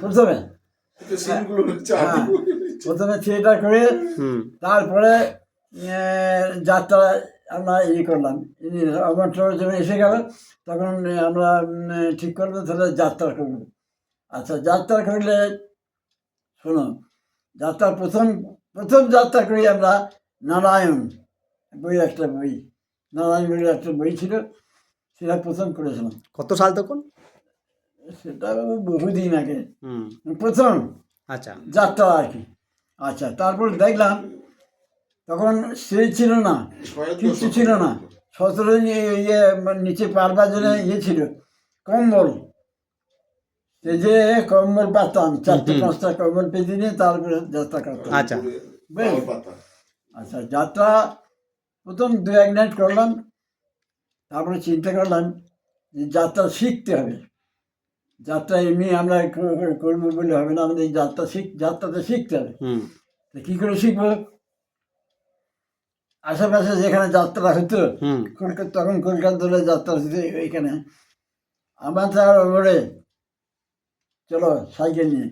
প্রথমে। হ্যাঁ। প্রথমে থিয়েটার করে তারপরে যাত্রা আমরা ইয়ে করলাম। আমার যখন এসে গেল তখন আমরা ঠিক করব তাহলে যাত্রা করব। আচ্ছা যাত্রা করলে শোনো যাত্রা প্রথম প্রথম যাত্রা করি আমরা নারায়ণ বই একটা বই। নারায়ণ বইয়ের একটা বই ছিল সেটা প্রথম করেছিলাম। কত সাল তখন? সেটা বহুদিন আগে প্রথম আচ্ছা। যাত্রা আর কি। আচ্ছা তারপর দেখলাম তখন সেই ছিল না দশক ছিল না। সতেরো ইয়ে মানে নিচে পারবার জন্য ইয়ে ছিল কম্বল। যে কম্বল পাতাম চারটে। পাঁচটা কম্বল পেতে নিয়ে তারপরে যাত্রা করতাম। আচ্ছা। আচ্ছা যাত্রা প্রথম দু এক নাইট করলাম তারপরে চিন্তা করলাম যে যাত্রা শিখতে হবে। যাত্রা এমনি আমরা করব বলে হবে না আমাদের এই যাত্রা শিখ যাত্রাটা শিখতে হবে। কী করে শিখব? আশেপাশে যেখানে যাত্রা হতো কলকাতা তখন কলকাতা ধরে যাত্রা হতো এখানে আমার তার ওপরে চলো সাইকেল নিয়ে।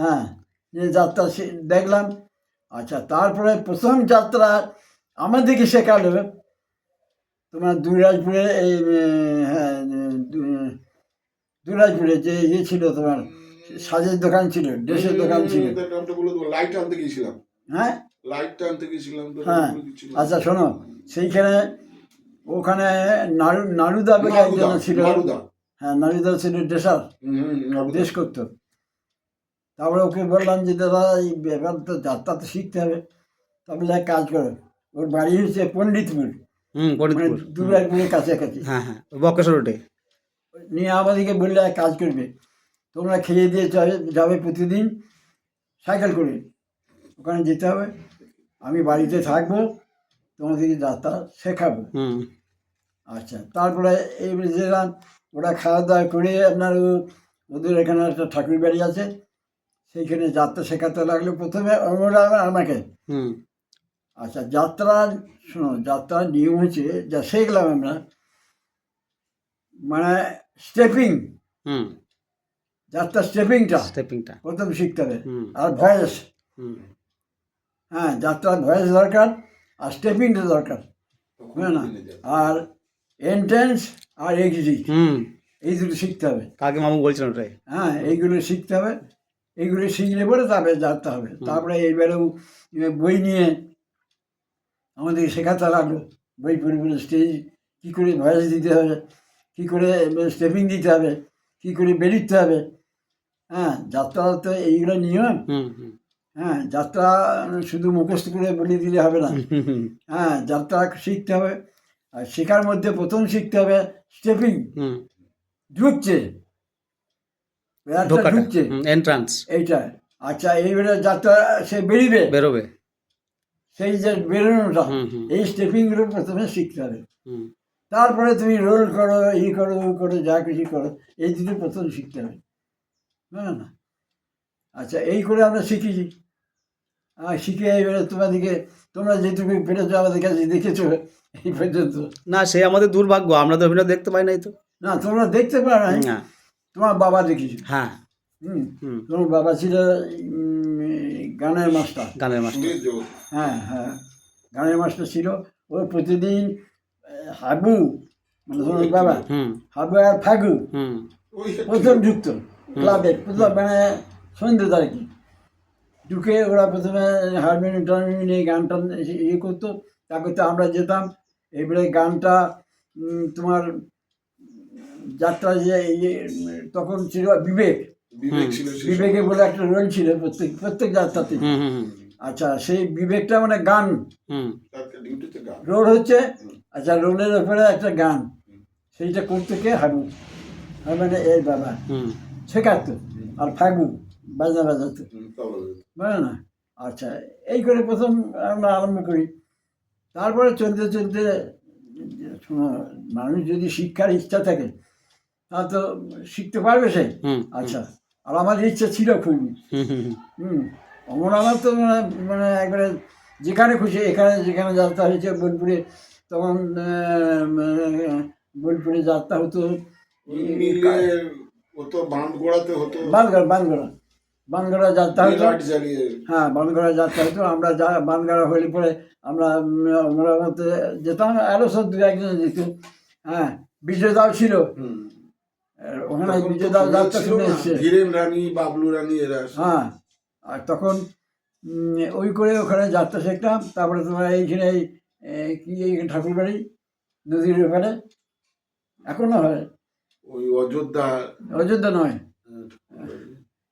হ্যাঁ নিয়ে যাত্রা দেখলাম। আচ্ছা তারপরে প্রথম যাত্রা আমাদেরকে শেখালো। তোমার দুরাজপুরে এই হ্যাঁ দুরাজপুরে যে ইয়ে ছিল তোমার সাজের দোকান ছিল ড্রেসের দোকান ছিল। তার নামটা বলে লাইট আনতে গিয়েছিলাম। হ্যাঁ? লাইটটা আনতে গিয়েছিলাম হ্যাঁ। আচ্ছা শোনো সেইখানে ওখানে নাড়ু নাড়ুদা বলে একজন ছিল। হ্যাঁ নাড়ুদা ছিল ড্রেসার। দেশ করতো। তারপরে ওকে বললাম যে দাদা এই ব্যাপার তো যাত্রা তো শিখতে হবে। তারপরে এক কাজ করো ওর বাড়ি হচ্ছে পণ্ডিতপুর। হুম মানে পণ্ডিতপুর দুর্গাপুরের কাছাকাছি। হ্যাঁ হ্যাঁ বকেশ্বর রোডে। নিয়ে আমাদেরকে বললে এক কাজ করবে তোমরা খেয়ে দিয়ে যাবে যাবে প্রতিদিন সাইকেল করে। ওখানে যেতে হবে আমি বাড়িতে থাকব তোমাদেরকে যাত্রা শেখাবো। হুম। আচ্ছা তারপরে এই যেলাম ওরা খাওয়া দাওয়া করে আপনার ওদের এখানে একটা ঠাকুর বাড়ি আছে সেইখানে যাত্রা শেখাতে লাগল প্রথমে ওরা আমাকে। হুম। আচ্ছা যাত্রার শোনো যাত্রার নিয়ম হচ্ছে যা শিখলাম আমরা মানে স্টেপিং হুম। যাত্রার স্টেপিংটা স্টেপিংটা প্রথম শিখতে হবে। আর ভয়েস। হুম। হ্যাঁ যাত্রার ভয়েস দরকার আর স্টেপিংটা দরকার। বুঝলে না? আর এন্ট্রেন্স আর এক্সিট হুম। এই দুটো শিখতে হবে। কাকে মামু বলছিলেন ওটাই? হ্যাঁ এইগুলো শিখতে হবে। এইগুলো শিখলে পরে তারপরে জানতে হবে। তারপরে এইবারেও বই নিয়ে আমাদেরকে শেখাতে লাগল। বই পড়ে পড়ে স্টেজ কী করে ভয়েস দিতে হবে। কী করে স্টেপিং দিতে হবে? কী করে বেরোতে হবে? হ্যাঁ যাত্রা তো এইগুলো নিয়ম। হ্যাঁ যাত্রা শুধু মুখস্থ করে বলে দিলে হবে না। হ্যাঁ যাত্রা শিখতে হবে। আর শেখার মধ্যে প্রথম শিখতে হবে স্টেপিং হুম। ঢুকছে। ঢুকছে। এন্ট্রান্স এইটা। আচ্ছা এইবারে যাত্রা সে বেরিবে? বেরোবে। সেই যে বেরোনোটা এই স্টেপিংগুলো প্রথমে শিখতে হবে। তারপরে তুমি রোল করো ই করো ও করো যা কিছু করো এই দুটো প্রথম শিখতে হবে। হ্যাঁ না? আচ্ছা এই করে আমরা শিখেছি। আর শিখে এবারে তোমাদেরকে তোমরা যেটুকু পেরেছ আমাদের কাছে দেখেছ এই পর্যন্ত। না সে আমাদের দুর্ভাগ্য আমরা তো অভিনয় দেখতে পাই নাই তো। না তোমরা দেখতে পারো না না। তোমার বাবা দেখেছ। হ্যাঁ। হুম। হুম। তোমার বাবা ছিল গানের মাস্টার। গানের মাস্টার। হ্যাঁ হ্যাঁ। গানের মাস্টার ছিল। ও প্রতিদিন হাবু মানে তোমার বাবা হুম। হাবু আর ফাগু হুম। প্রথম ঢুকতো ক্লাবে প্রথম মানে সন্ধ্যে আর কি ঢুকে ওরা প্রথমে হারমোনিয়াম টারমোনিয়াম নিয়ে গান টান ইয়ে করতো তা করতে আমরা যেতাম। এবারে গানটা তোমার যাত্রা যে ইয়ে তখন ছিল বিবেক। বিবেক ছিল বিবেকে বলে একটা রোল ছিল প্রত্যেক প্রত্যেক যাত্রাতে। আচ্ছা সেই বিবেকটা মানে গান। হুম। তার গান। রোল হচ্ছে আচ্ছা রোলের ওপরে একটা গান। সেইটা করতে কে হাবু মানে এই বাবা। হুম। শেখাতো আর ফাগু বাজনা বাজাতো। হুম, তবলা বাজাতো। বুঝলে না? আচ্ছা এই করে প্রথম আমরা আরম্ভ করি। তারপরে চলতে চলতে শোনো, মানুষ যদি শিক্ষার ইচ্ছা থাকে তা তো শিখতে পারবে সে। আচ্ছা আর আমার ইচ্ছা ছিল খুবই হুম অমর আমার তো মানে মানে একবারে যেখানে খুশি এখানে যেখানে যাত্রা হয়েছে বোলপুরে তখন বোলপুরে যাত্রা হতো। হতো। বানগড়া বানগড়া। বানগড়া যাত্রা হতো। হ্যাঁ বানগড়া যাত্রা হতো। আমরা যা বানগড়া হলে পরে আমরা আমরা মধ্যে যেতাম আরও সব দু একজন যেত হ্যাঁ বিজয়দাও ছিল। ওখানে বিজয়দাও যাত্রা শুনে এসছে। রানী বাবলু রানী এরা হ্যাঁ আর তখন ওই করে ওখানে যাত্রা শিখতাম। তারপরে তোমার এইখানে এই কি এই ঠাকুর বাড়ি নদীর ওখানে এখনও হয়? ওই অযোধ্যা। অযোধ্যা নয়?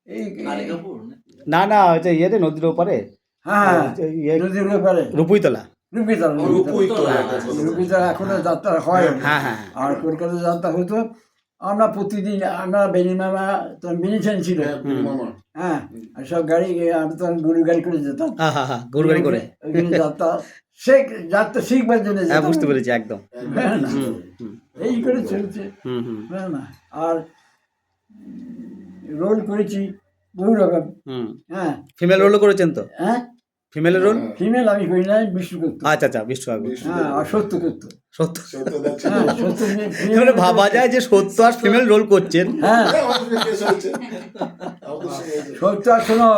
এই না? না হচ্ছে ইয়েতে নদীর ওপারে। হ্যাঁ হ্যাঁ ইয়ে নদীর ওপারে। রূপুইতলা রূপিতলা রূপই তো রূপিতলা এখনও যাত্রা হয় হ্যাঁ হ্যাঁ আর কলকাতা যাত্রা হতো আমরা প্রতিদিন আমরা বেনিমামা তখন বেনিছেন ছিল। হ্যাঁ, হ্যাঁ আর সব গাড়ি আমরা তখন গরু গাড়ি করে যেতাম গরু গাড়ি করে। যাত্রা। শেখ যাত্রা শিখবার জন্য হ্যাঁ বুঝতে পেরেছি একদম। হ্যাঁ এই করে চলছে। হুম হুম। না? আর রোল করেছি বহু রকম। হুম। হ্যাঁ। ফিমেল রোলও করেছেন তো? হ্যাঁ? ফিমেলের রোল ফিমেল আমি করি না বিষ্ণু করতো আচ্ছা আচ্ছা বিশ্বকাপ হ্যাঁ আর সত্য করতো সত্য। হ্যাঁ সত্য মানে ভাবা যায় যে সত্য আর ফিমেল রোল করছেন। হ্যাঁ। হয়েছে। সত্য আর শোনো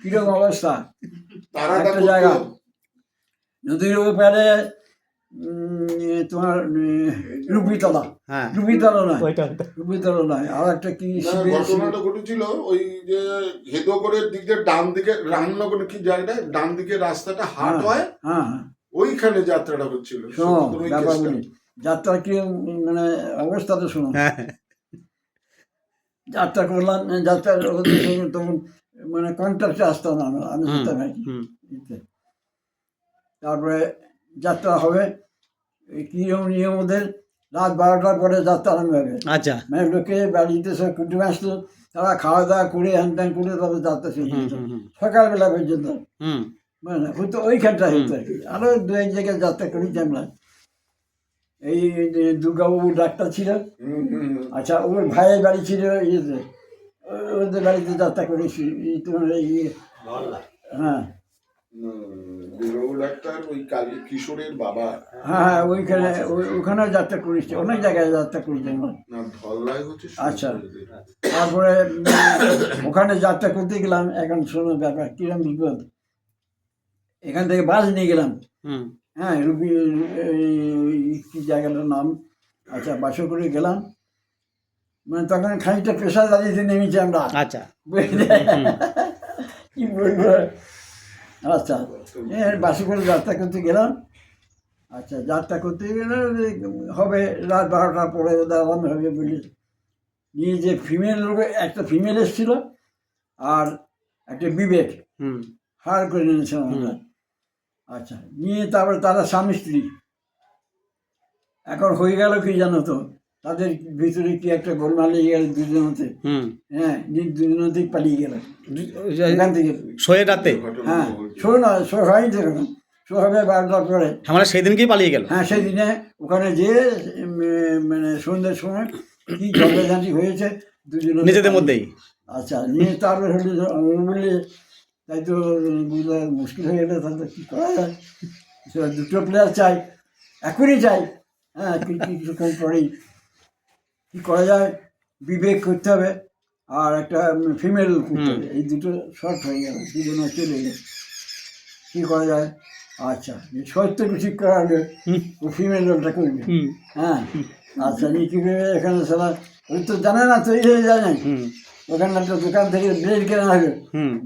কীরকম অবস্থা? একটা জায়গা। নদীর ওপারে তোমার রূপিতলা হ্যাঁ। নয় নয় আর একটা কি না, ঘটনাটা ঘটেছিল ওই যে হেদগড়ের দিক দিয়ে ডান দিকে রামনগর কি জায়গাটা ডান দিকে রাস্তাটা হাট হ্যাঁ। হয়? হ্যাঁ। ওইখানে যাত্রাটা হচ্ছিল। যাত্রা কি মানে অবস্থাটা শোনো হ্যাঁ। যাত্রা করলাম যাত্রা তখন মানে কন্ট্রাক্টে আসতাম না আমরা আমি আর কি। তারপরে যাত্রা হবে কি নিয়ম ওদের? রাত বারোটার পরে যাত্রা আরম্ভ হবে আচ্ছা। মানে লোকে বাড়িতে সব কুটুম আসতো তারা খাওয়া দাওয়া করে হ্যান ত্যান করে তারপরে যাত্রা শুরু করতো সকালবেলা পর্যন্ত। মানে হয়তো ওইখানটায় হতো আর কি। আরও দু এক জায়গায় যাত্রা করেছি আমরা। এই যে দুর্গাবাবু ডাক্তার ছিল। আচ্ছা ওর ভাইয়ের বাড়ি ছিল ইয়েতে। ওদের বাড়িতে যাত্রা করেছি। তোমার ইয়ে। হ্যাঁ। ডাক্তার ওই কালী কিশোরের বাবা। হ্যাঁ হ্যাঁ ওইখানে ওখানেও যাত্রা করেছি অনেক জায়গায় যাত্রা করেছি। আচ্ছা। তারপরে ওখানে যাত্রা করতে গেলাম এখন শোনো ব্যাপার কিরম বিপদ। এখান থেকে বাস নিয়ে গেলাম। হুম। হ্যাঁ রুবি এই কি জায়গাটার নাম? আচ্ছা বাসে করে গেলাম। মানে তখন খানিকটা পেশাদারিতে নেমেছি আমরা। আচ্ছা। বুঝলে? কি বলব? আচ্ছা বাসে করে যাত্রা করতে গেলাম। আচ্ছা যাত্রা করতে গেলে হবে রাত বারোটার পরে আরাম হবে বলে। নিয়ে যে ফিমেল লোক একটা ফিমেল এসেছিল আর একটা বিবেক। হুম। হার করে নিয়েছিলাম আমরা আচ্ছা নিয়ে তারপরে তারা স্বামী স্ত্রী। এখন হয়ে গেল কি জানো তো? তাদের ভিতরে কি একটা গোলমাল লেগে গেল দুজনতে হ্যাঁ দুজনতেই পালিয়ে গেল। এখান থেকে। শোয়ে রাতে? হ্যাঁ। শো না শো হয়নি এখন শো হবে বারোটার পরে আমরা সেই দিনকেই পালিয়ে গেল? হ্যাঁ সেদিনে ওখানে যেয়ে মানে সন্ধ্যের সময় কি ঝগড়াঝাঁটি হয়েছে দুজন নিজেদের মধ্যেই? আচ্ছা নিয়ে তারপরে হলো বললে তাই তো বুঝলে মুশকিল হয়ে গেলে তাহলে কী করা যায়? দুটো প্লেয়ার চাই এখনই চাই। হ্যাঁ কিছুক্ষণ পরেই কী করা যায়? বিবেক করতে হবে আর একটা ফিমেল করতে হবে। এই দুটো শর্ট হয়ে গেল দুজনে চলে গেল কী করা যায়? আচ্ছা ঠিক করা হলে ও ফিমেল রোলটা করবে। হ্যাঁ। আচ্ছা নিয়ে কী করে এখানে সারা ওই তো জানে না তৈরি হয়ে যায় না ওখানে একটা দোকান থেকে ব্লেড কেনা হবে।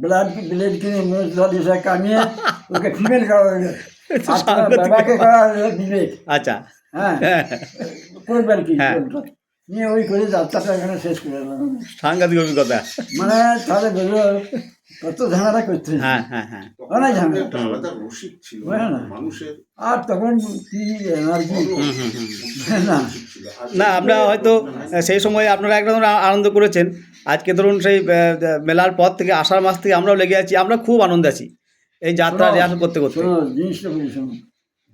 ব্লাড ব্লেড কিনে মশলা দিয়ে কামিয়ে ওকে ফিমেল করা হলো আর বাবাকে করা বিবেক। আচ্ছা। হ্যাঁ। হ্যাঁ। করবেন কি হ্যাঁ। নিয়ে ওই করে যাত্রাটা এখানে শেষ করে দিলাম সাংঘাতিক অভিজ্ঞতা। মানে তাহলে বেরো কত ঝামেলা করতে হ্যাঁ হ্যাঁ হ্যাঁ। অনেক ঝামেলা। একটা ছিল না। মানুষের আর তখন কি এনার্জি না? না আমরা হয়তো সেই সময় আপনারা একদম আনন্দ করেছেন। আজকে ধরুন সেই মেলার পর থেকে আষাঢ় মাস থেকে আমরাও লেগে আছি আমরা খুব আনন্দে আছি। এই যাত্রা রিহার্সাল করতে করতে। জিনিসটা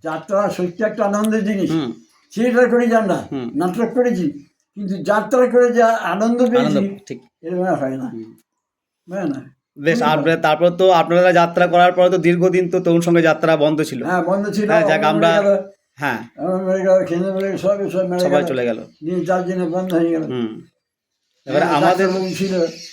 যাত্রা সত্যি একটা আনন্দের জিনিস। হুম। থিয়েটার করেছি আমরা হুম। নাটক করেছি। কিন্তু যাত্রা করে যা আনন্দ পেয়েছি ঠিক। হয় না। হয় না। বেশ আর তারপর তো আপনারা যাত্রা করার পর তো দীর্ঘদিন তো তরুণ সঙ্গে যাত্রা বন্ধ ছিল। হ্যাঁ বন্ধ ছিল। হ্যাঁ, যাক আমরা- হ্যাঁ। সবাই চলে গেল। যার জন্য বন্ধ হয়ে গেল। এবারে আমাদের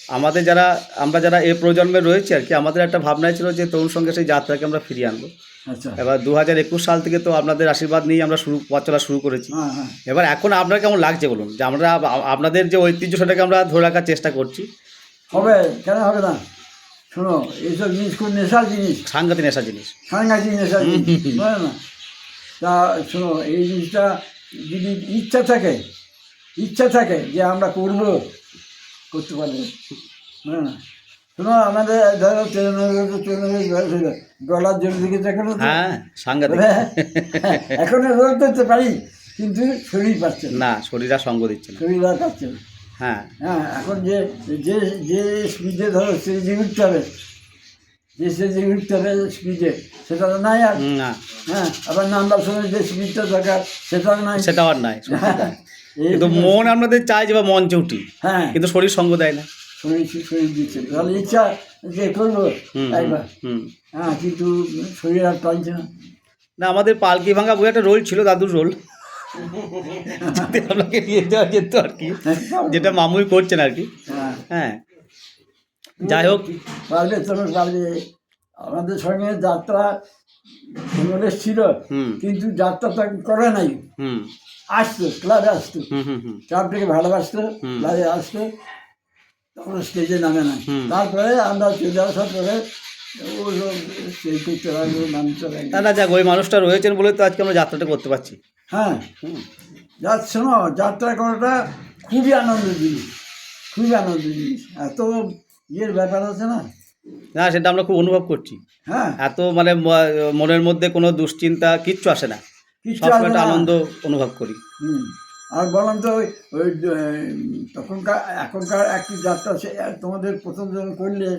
আমাদের যারা আমরা যারা এ প্রজন্মে রয়েছে আর কি আমাদের একটা ভাবনা ছিল যে তরুণ সঙ্গে সেই যাত্রাকে আমরা ফিরিয়ে আনব। আচ্ছা। এবার দু হাজার একুশ সাল থেকে তো আপনাদের আশীর্বাদ নিয়েই আমরা শুরু পথ চলা শুরু করেছি। হ্যাঁ হ্যাঁ। এবার এখন আপনার কেমন লাগছে বলুন? যে আমরা আপনাদের যে ঐতিহ্য সেটাকে আমরা ধরে রাখার চেষ্টা করছি। হবে কেন হবে না? শোনো এইসব জিনিস খুব নেশার জিনিস। সাংঘাতিক নেশা জিনিস। সাংঘাতিক নেশার জিনিস না। তা শোনো এই জিনিসটা যদি ইচ্ছা থাকে ইচ্ছা থাকে যে আমরা করব করতে পারব। না শোনো আমাদের ধরো বয়স গলার জন্য দিকে দেখো হ্যাঁ সাংঘাতিক। বলে, এখন রোল করতে পারি কিন্তু শরীর পাচ্ছে না। শরীর আর সঙ্গ দিচ্ছে না। শরীর আর পাচ্ছে না। হ্যাঁ। হ্যাঁ এখন যে যে যে স্পিডে ধরো স্টেজে উঠতে হবে যে স্টেজে উঠতে হবে স্পিডে সেটা তো নাই আর। না। হ্যাঁ আবার নামবার সময় যে স্পিডটা দরকার সেটাও নাই। সেটাও আর নাই। কিন্তু মন আপনাদের চায় যে বা মঞ্চে উঠি হ্যাঁ। কিন্তু শরীর সঙ্গ দেয় না। শরীর শরীর দিচ্ছে তাহলে ইচ্ছা যে করব একবার হ্যাঁ কিন্তু শরীর আর টানছে না। না আমাদের পালকি ভাঙা বই একটা রোল ছিল দাদুর রোল। আপনাকে নিয়ে যাওয়া যেত আর কি যেটা মামুই করছেন আর কি। হ্যাঁ। হ্যাঁ। যাই হোক। পারবে তবে পারবে। আমাদের সঙ্গে যাত্রা কংগ্রেস ছিল হুম। কিন্তু যাত্রাটা করে নাই। হুম। আসতো ক্লাবে আসতো। ক্লাব থেকে ভালোবাসতো। ক্লাবে আসতো তখন স্টেজে নামে না তারপরে আমরা চলে আসার পরে না না যাক ওই মানুষটা রয়েছেন বলে তো আজকে আমরা যাত্রাটা করতে পারছি। হ্যাঁ। হুম। যা শোনো যাত্রা করাটা খুবই আনন্দ জিনিস খুবই আনন্দ জিনিস। এত ইয়ের ব্যাপার আছে না না সেটা আমরা খুব অনুভব করছি। হ্যাঁ। এত মানে মনের মধ্যে কোনো দুশ্চিন্তা কিচ্ছু আসে না। আনন্দ অনুভব করি। আর বললাম তো ওই তখনকার এখনকার একটি যাত্রা সে তোমাদের প্রথম যখন করলে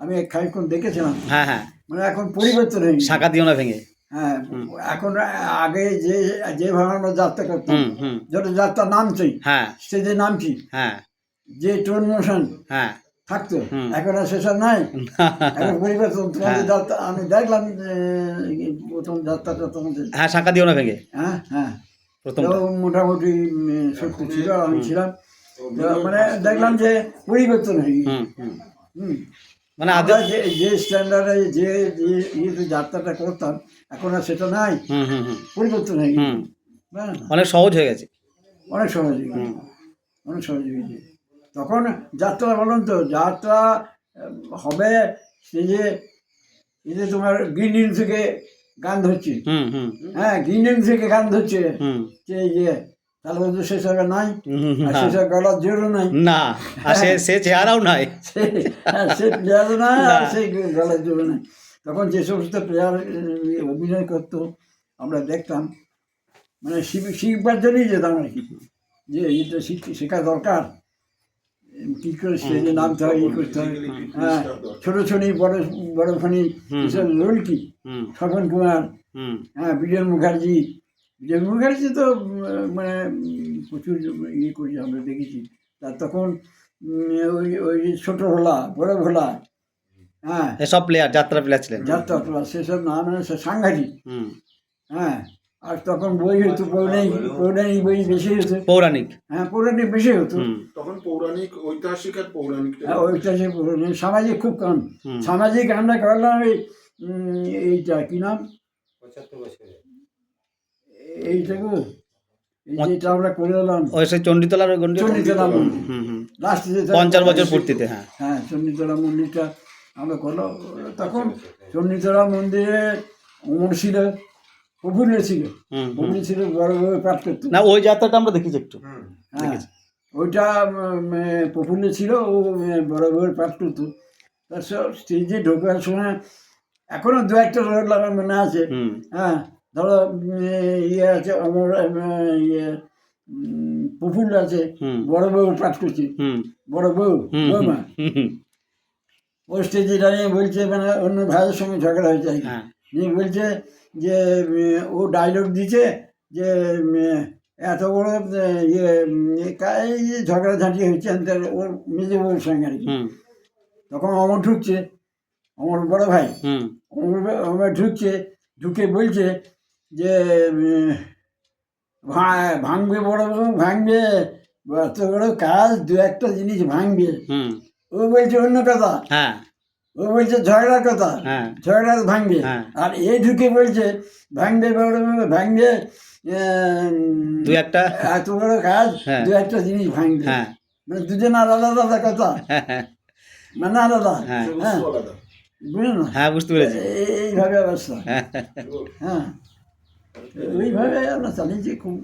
আমি খানিক্ষণ দেখেছিলাম। হ্যাঁ হ্যাঁ। মানে এখন পরিবর্তন হয়ে। শাখা দিও না ভেঙে। হ্যাঁ এখন আগে যে যেভাবে আমরা যাত্রা করতাম যত যাত্রা নামছি হ্যাঁ। স্টেজে নামছি হ্যাঁ। যে টোন মোশন হ্যাঁ। থাকতো। এখন আর সেসব নাই। এখন পরিবর্তন তোমাদের হ্যাঁ। যাত্রা আমি দেখলাম যে, প্রথম যাত্রাটা তোমাদের। হ্যাঁ শাখা দিও না ভেঙে। হ্যাঁ হ্যাঁ। তো মোটামুটি শক্তি ছিল আমি ছিলাম। মানে দেখলাম যে পরিবর্তন হয়ে। মানে আমরা যে যে স্ট্যান্ডার্ডে যে যে ইয়েতে যাত্রাটা করতাম এখন আর সেটা নাই। হুম হুম হুম। পরিবর্তন হয়ে গেছে হুম। হ্যাঁ, অনেক সহজ হয়ে গেছে। অনেক সহজ হয়ে গেছে। অনেক সহজ হয়ে গেছে। তখন যাত্রা বলুন তো যাত্রা হবে সে যে এই যে তোমার গ্রিন থেকে গান ধরছে। হুম হুম। হ্যাঁ গ্রিন থেকে গান ধরছে। হুম। যে তাহলে তো সেসব নাই হুম, আর গলার জোরও নাই। না আর সে সে চেহারাও নাই। সে- হ্যাঁ, প্লেয়ারও নাই আর। সেই গলার জোরও নাই। তখন যে সমস্ত প্লেয়ার অভিনয় করতো আমরা দেখতাম। মানে শিখ- শিখবার জন্যই যেতাম আর কি। যে এটা শিখ- শেখা দরকার। কী করে স্টেজে নামতে হয় ই করতে হয় হ্যাঁ ছোটো ছনি বড় বড় ফণি। এসব কি? স্বপন কুমার। হ্যাঁ বিজয় মুখার্জি। বিজয় মুখার্জি তো মানে প্রচুর ইয়ে করি আমরা দেখেছি। তার তখন ওই ওই যে ছোটো ভোলা বড় ভোলা। হ্যাঁ। এসব প্লেয়ার যাত্রা প্লেয়ার ছিলেন। যাত্রা টোলা সেসব নাম মানে সাংঘাতিক। হ্যাঁ। আর তখন বই হতো পৌরাণিক পৌরাণিক বই বেশি হতো পৌরাণিক। হ্যাঁ পৌরাণিক বেশি হতো তখন পৌরাণিক ঐতিহাসিক আর পৌরাণিক হ্যাঁ, সে পৌরাণিক। সামাজিক খুব কম। সামাজিক আমরা করলাম এই এইটা কি নাম? এইটা যেটা আমরা করে এলাম। ওই সেই চণ্ডীতলার চণ্ডীতলা মন্দির। হুম হুম। পঞ্চাশ বছর পূর্তিতে হ্যাঁ। হ্যাঁ চণ্ডীতলা মন্দিরটা আমরা করলাম। তখন চণ্ডীতলা মন্দিরে অমর ছিল। প্রফুল্ল ছিল। প্রফুল্ল ছিল বড় বড় পাঠ না ওই যাত্রাটা আমরা দেখেছি একটু। হ্যাঁ। ওইটা উম, প্রফুল্ল ছিল ও এ, বড় বড় পাঠ করতো তার স্টেজে ঢোকার সময় এখনও দু একটা রোড আমার মনে আছে। হ্যাঁ ধরো ইয়ে আছে আমার ইয়ে প্রফুল্ল আছে। বড় বউ পাঠ করছে বড় বউ বৌমা ও স্টেজে দাঁড়িয়ে বলছে মানে অন্য ভাইয়ের সঙ্গে ঝগড়া হয়েছে হ্যাঁ। নিয়ে বলছে যে ও ডায়লগ দিচ্ছে যে এত বড় ইয়ে এই ঝগড়াঝাঁটি আনতে ওর মেজে বউর সঙ্গে আর কি। তখন অমর ঢুকছে অমর বড় ভাই হুম। অমর ঢুকছে ঢুকে বলছে যে ভাঙবে বড় ভাঙবে এত বড় কাজ দু একটা জিনিস ভাঙবে। হুম। ও বলছে অন্য কথা। হ্যাঁ। ও বলছে ঝগড়ার কথা। হ্যাঁ। ঝগড়া ভাঙবে। হ্যাঁ। আর এই ঢুকে বলছে ভাঙবে ভাঙবে দু একটা। এত বড় কাজ হ্যাঁ। দু একটা জিনিস ভাঙবে। হ্যাঁ। মানে দুজন আলাদা আলাদা কথা। হ্যাঁ হ্যাঁ মানে আলাদা। হ্যাঁ। হ্যাঁ। বুঝলেন না? হ্যাঁ বুঝতে পেরেছি। এইভাবে অবস্থা। হ্যাঁ। হ্যাঁ। ওইভাবে আমরা চালিয়েছি খুব।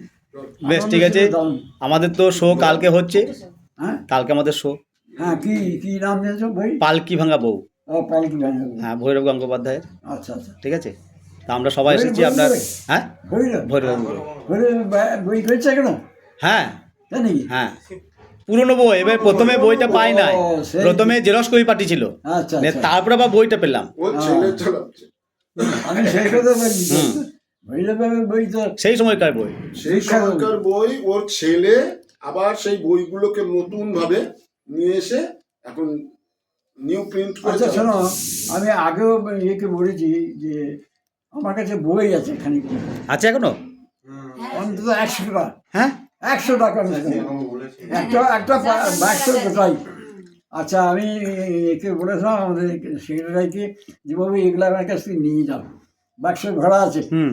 বেশ ঠিক আছে। আমাদের তো শো কালকে হচ্ছে। হ্যাঁ। কালকে আমাদের শো। হ্যাঁ কি কি নাম দিয়েছ বই? পালকি ভাঙা বউ। ভাই হ্যাঁ ভৈরব গঙ্গোপাধ্যায়ের। আচ্ছা আচ্ছা। ঠিক আছে? তা আমরা সবাই এসেছি আপনার হ্যাঁ? ভৈরব? বই কেন হ্যাঁ। হ্যাঁ। পুরনো বই এবার প্রথমে বইটা পাই নাই। প্রথমে জেরক্স কপি পাঠিয়েছিল আচ্ছা দিয়ে আচ্ছা। তারপরে আবার বইটা পেলাম। ছেলে। তো সেই সময়কার বই। সেই সময়কার বই ওর ছেলে আবার সেই বইগুলোকে নতুন ভাবে নিয়ে এসে এখন নিউ প্রিন্ট আচ্ছা শোনো আমি আগেও ইয়েকে বলেছি যে আমার কাছে বই আছে খানিক আছে এখনও? অন্তত একশো টাকা। হ্যাঁ? একশো টাকা মতো। একটা একটা পা- বাক্স গোটাই আচ্ছা আমি একে বলেছিলাম আমাদের সেক্রেটারিকে যে বাবু এগুলো আমার কাছ থেকে নিয়ে যাও। বাক্স ভরা আছে। হুম।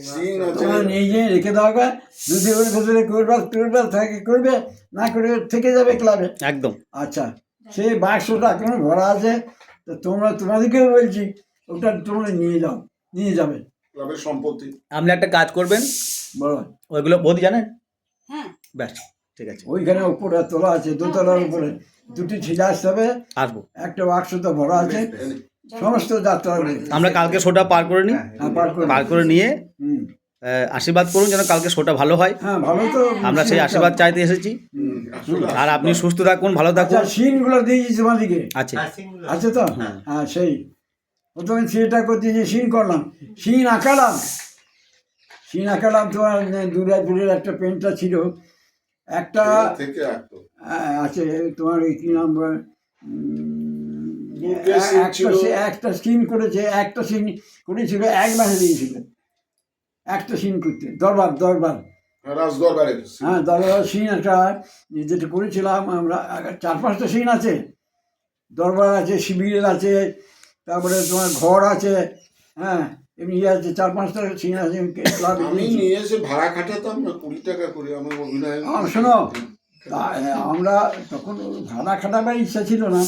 সিন তোমরা নিয়ে গিয়ে রেখে দেওয়া হবে যদি ওর ভেতরে করবে করবে থাকে করবে। না করে থেকে যাবে ক্লাবে। একদম। আচ্ছা সেই বাক্সটা এখন ভরা আছে। তো তোমরা তোমাদেরকে বলছি ওটা তোমরা নিয়ে যাও নিয়ে যাবে। ক্লাবের সম্পত্তি। আপনি একটা কাজ করবেন। বলো। ওইগুলো বৌদি জানেন হ্যাঁ। ব্যাস ঠিক আছে। ওইখানে উপরে তোলা আছে দোতলার উপরে। দুটি ছিলা আসতে হবে। আসব। একটা বাক্স তো ভরা আছে। সমস্ত যাত্রা আমরা কালকে শোটা পার করে নিই। পার করে পার করে নিয়ে আশীর্বাদ করুন যেন কালকে শোটা ভালো হয়। হ্যাঁ ভালো তো। আমরা সেই আশীর্বাদ চাইতে এসেছি। আর আপনি সুস্থ থাকুন ভালো আচ্ছা থাকুন। সিনগুলো দিয়েছি তোমাদিকে আছে আছে তো? হ্যাঁ। সেই। প্রথমে সিনটা করতে যে সিন করলাম। সিন আঁকালাম। সিন আঁকালাম তোমার দুর্গাপুরের একটা পেনটা ছিল। একটা আছে তোমার ওই কি নাম একটা সে- একটা সিন করেছে একটা সিন করেছিল এক মাসে দিয়েছিল। একটা সিন করতে দরবার দরবার। হ্যাঁ দরবার সিন একটা যেটা করেছিলাম আমরা চার পাঁচটা সিন আছে। দরবার আছে শিবির আছে তারপরে তোমার ঘর আছে হ্যাঁ এমনি ইয়ে আছে চার পাঁচটা সিন আছে আমি নিয়ে এসে ভাড়া খাটাতাম না কুড়ি টাকা করে আমার অভিনয় শোনো আমরা তখন ভাড়া খাটাবার ইচ্ছা ছিল না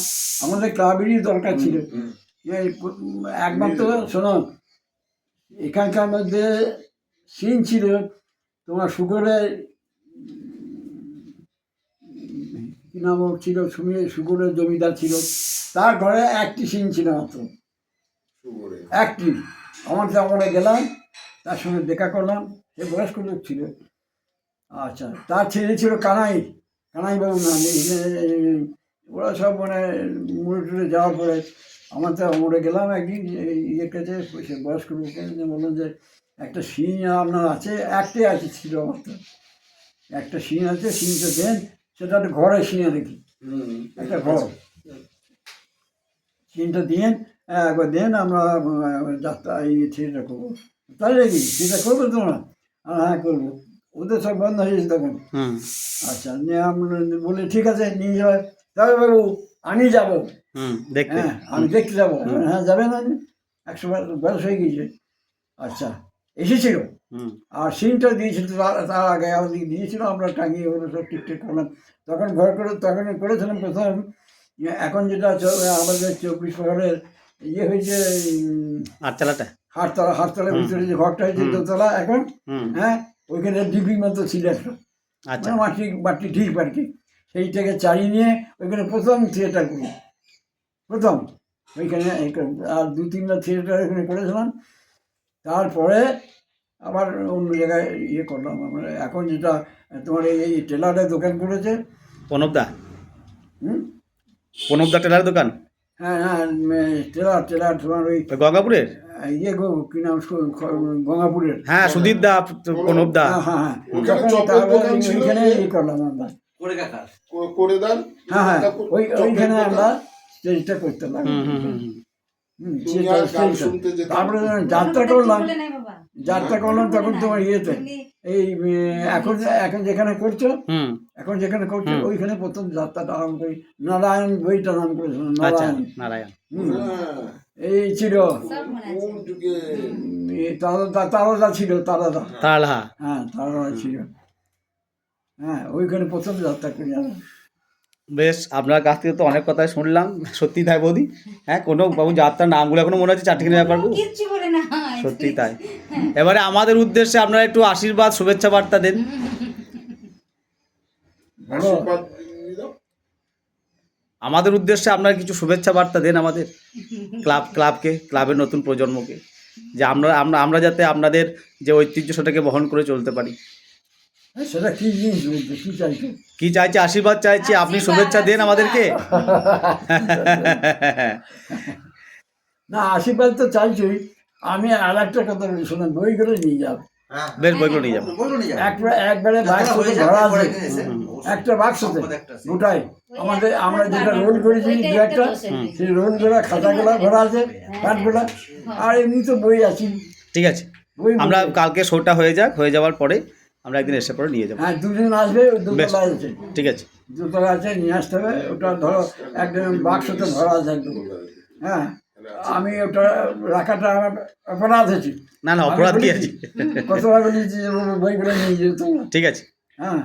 আমাদের ক্লাবেরই দরকার ছিল। প- শোনো এখানকার মধ্যে সিন ছিল তোমার সুগরের কি নাম ছিল সুমি সুগরের জমিদার ছিল। তার ঘরে একটি সিন ছিল মাত্র। একটি। আমার আমরা গেলাম তার সঙ্গে দেখা করলাম সে বয়স্ক লোক ছিল। আচ্ছা তার ছেলে ছিল কানাই। কানাই বাবু নাম এই- ওরা সব মানে মুড়ে টুড়ে যাওয়ার পরে আমার তো মরে গেলাম একদিন এই ইয়ের কাছে সে বয়স্ক লোকের বললাম যে একটা সিন আপনার আছে একটাই আছে ছিল আমার তো। একটা সিন আছে সিংটা দেন সেটা একটা ঘরে সিনে দেখি একটা ঘর। সিনটা দিন একবার দেন আমরা যাত্রা এই থিয়েটার করব। তাই নাকি থিয়েটার করবে তোমরা আর হ্যাঁ করব। ওদের সব বন্ধ হয়ে গেছে তখন। হুম। আচ্ছা নিয়ে আমরা বলে ঠিক আছে নিয়ে যাবে তবে বাবু আমি যাব। দেখতে। হ্যাঁ আমি দেখতে যাব। হ্যাঁ যাবে না একশো বয়স হয়ে গিয়েছে। আচ্ছা এসেছিল। আর সিনটা দিয়েছিল তার আগে। আমাদের দিয়েছিল আমরা টাঙিয়ে ওগুলো সব ঠিকঠাক করলাম। তখন ঘর করে তখন করেছিলাম প্রথম। এখন যেটা আমাদের চব্বিশ পরগনের ইয়ে হয়েছে আটচালাটা হাটতলা হাটতলার ভিতরে যে ঘরটা হয়েছে। দোতলা এখন হ্যাঁ ওইখানে ডিপি মতো ছিল। একটা আচ্ছা। মানে মাটি মাটি ঠিক আর কি সেইটাকে চালিয়ে নিয়ে ওইখানে প্রথম থিয়েটার করি। প্রথম। ওইখানে আর দু তিনটা থিয়েটার ওইখানে করেছিলাম। তারপরে আবার অন্য জায়গায় ইয়ে করলাম। আমরা এখন যেটা তোমার এই টেলারের দোকান করেছে। প্রণবদা হুম? প্রণবদা টেলার দোকান? হ্যাঁ হ্যাঁ টেলার টেলার তোমার ওই গঙ্গাপুরের? ইয়ে গো কি নাম গঙ্গাপুরের। হ্যাঁ সুদীপ দা প্রণবদা হ্যাঁ হ্যাঁ হ্যাঁ। তখন তারপরে ওইখানে ইয়ে করলাম আমরা। করে দেন। হ্যাঁ হ্যাঁ ওই ওইখানে আমরা স্টেজটা করতে লাগলাম তারপরে যাত্রা করলাম যাত্রা করলাম তখন তোমার ইয়েতে। এই এখন এখন যেখানে করছ হুম। এখন যেখানে করছ ওইখানে প্রথম যাত্রাটা আরম্ভ করি। নারায়ণ বইটা নাম করেছিল আচ্ছা নারায়ণ। নারায়ণ হ্যাঁ, এই ছিল। তারাদা ছিল তারালহা হ্যাঁ তারাদা ছিল। হ্যাঁ ওইখানে প্রথম যাত্রা করি বেশ আপনার কাছ থেকে তো অনেক কথাই শুনলাম সত্যি তাই বৌদি। হ্যাঁ কোনো বাবু যাত্রার নামগুলো এখনও মনে হচ্ছে চারটিখানি ব্যাপার সত্যি তাই। এবারে আমাদের উদ্দেশ্যে আপনারা একটু আশীর্বাদ শুভেচ্ছা বার্তা দেন। আমাদের উদ্দেশ্যে আপনারা কিছু শুভেচ্ছা বার্তা দেন আমাদের ক্লাব ক্লাবকে ক্লাবের নতুন প্রজন্মকে। যে আমরা আমরা আমরা যাতে আপনাদের যে ঐতিহ্য সেটাকে বহন করে চলতে পারি। হ্যাঁ, সেটা কি জিনিস কি চাইছো কি চাইছে? আশীর্বাদ চাইছি? আপনি শুভেচ্ছা দেন আমাদেরকে? না আশীর্বাদ তো চাইছোই। আমি আর একটা কথা বলি শোনেন বইগুলো নিয়ে যাব বেশ বইগুলো নিয়ে যাব। একবারে একবারে বাক্সতে ভরা আছে। একটা বাক্সতে গোটাই আমাদের আমরা যেটা রোল করেছি দু একটা সেই রোলগুলো খাতাগুলো ভরা আছে কাঠগুলো আর এমনি তো বই আছি ঠিক আছে। আমরা কালকে শোটা হয়ে যাক হয়ে যাওয়ার পরে আমরা একদিন এসে পরে নিয়ে যাব। হ্যাঁ দুদিন আসবে দুতলা আছে ঠিক আছে। দুতলা আছে নিয়ে আসতে হবে। ওটা ধরো একদম বাক্সতে ধরা আছে একদম। হ্যাঁ আমি ওটা রাখাটা আমার অপরাধ হয়েছি। না না অপরাধ কি আছে? কতভাবে নিয়েছি বইগুলো নিয়ে যেত ঠিক আছে। হ্যাঁ।